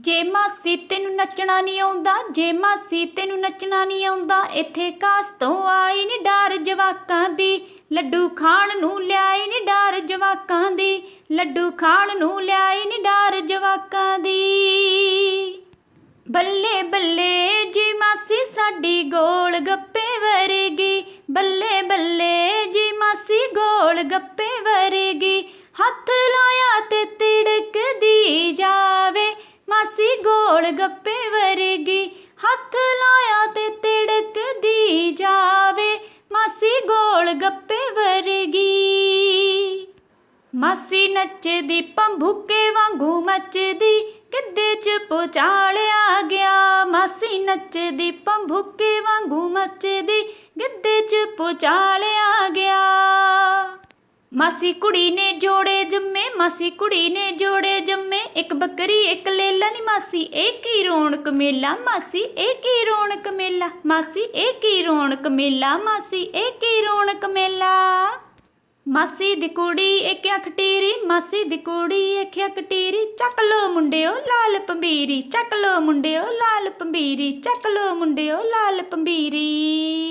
ਜੇ ਮਾਸੀ ਤੈਨੂੰ ਨੱਚਣਾ ਨਹੀਂ ਆਉਂਦਾ, ਜੇ ਮਾਸੀ ਤੈਨੂੰ ਨੱਚਣਾ ਨਹੀਂ ਆਉਂਦਾ, ਇੱਥੇ ਕਾਸ ਤੋਂ ਆਈ ਨੀ ਡਾਰ ਜਵਾਕਾਂ ਦੀ। ਲੱਡੂ ਖਾਣ ਨੂੰ ਲਿਆਈ ਨੀ ਡਾਰ ਜਵਾਕਾਂ ਦੀ। ਲੱਡੂ ਖਾਣ ਨੂੰ ਲਿਆਈ ਨੀ ਡਾਰ ਜਵਾਕਾਂ ਦੀ। ਬੱਲੇ ਬੱਲੇ ਜੀ ਮਾਸੀ ਸਾਡੀ ਗੋਲ ਗੱਪੇ ਵਰਗੀ। ਬੱਲੇ ਬੱਲੇ ਜੀ ਮਾਸੀ ਗੋਲ ਗੱਪੇ ਵਰਗੀ। ਗੋਲ ਗੱਪੇ ਵਰਗੀ, ਹੱਥ ਲਾਇਆ ਤੇ ਤਿੜਕਦੀ ਜਾਵੇ। ਮਾਸੀ ਗੋਲ ਗੱਪੇ ਵਰਗੀ। ਮਾਸੀ ਨੱਚਦੀ, ਪੰਭੂਕੇ ਵਾਂਗੂ ਮੱਚਦੀ, ਕਿੱਦੇ ਚ ਪੁਚਾਲਿਆ ਗਿਆ। ਮਾਸੀ ਨੱਚਦੀ, ਪੰਭੂਕੇ ਵਾਂਗੂ ਮੱਚਦੀ ਗਿੱਧੇ ਚ ਪੁਚਾਲਿਆ ਗਿਆ। ਮਾਸੀ ਕੁੜੀ ਨੇ ਜੋੜੇ ਜੰਮੇ ਮਾਸੀ ਕੁੜੀ ਨੇ ਜੋੜੇ ਜੰਮੇ, ਇੱਕ ਬੱਕਰੀ, ਇੱਕ ਲੇਲਾ ਨੀ ਮਾਸੀ, ਇਹ ਕੀ ਰੌਣਕ ਮੇਲਾ? ਮਾਸੀ, ਇਹ ਕੀ ਰੌਣਕ ਮੇਲਾ? ਮਾਸੀ, ਇਹ ਕੀ ਰੌਣਕ ਮੇਲਾ? ਮਾਸੀ, ਇਹ ਕੀ ਰੌਣਕ ਮੇਲਾ? ਮਾਸੀ ਦੀ ਕੁੜੀ ਇੱਕ ਅੱਖ ਟੀਰੀ, ਮਾਸੀ ਦੀ ਕੁੜੀ ਇੱਕ ਅੱਖ ਟੀਰੀ, ਚੱਕ ਲੋ ਮੁੰਡਿਓ ਲਾਲ ਪੰਬੀਰੀ, ਚੱਕ ਲੋ ਮੁੰਡਿਓ ਲਾਲ ਪੰਬੀਰੀ, ਚੱਕ ਲੋ ਮੁੰਡਿਓ ਲਾਲ ਪੰਬੀਰੀ।